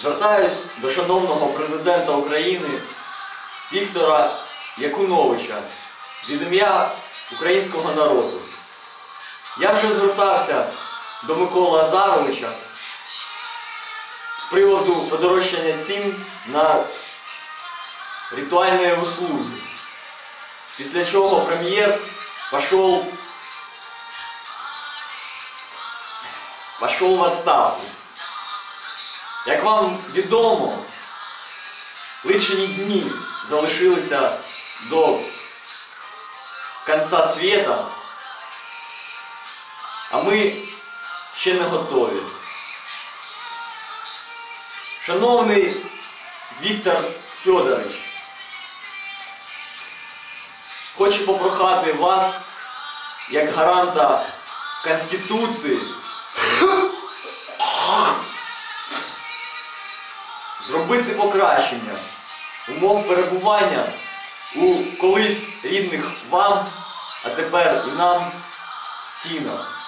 Звертаюсь до шановного президента України Віктора Якуновича від ім'я українського народу. Я вже звертався до Миколи Азаровича з приводу подорожчання цін на ритуальні услуги. Після чого прем'єр пішов в відставку. Як вам відомо, личені дні залишилися до кінця світа, а ми ще не готові. Шановний Віктор Федорович, хочу попрохати вас, як гаранта Конституції, зробити покращення умов перебування у колись рідних вам, а тепер і нам стінах.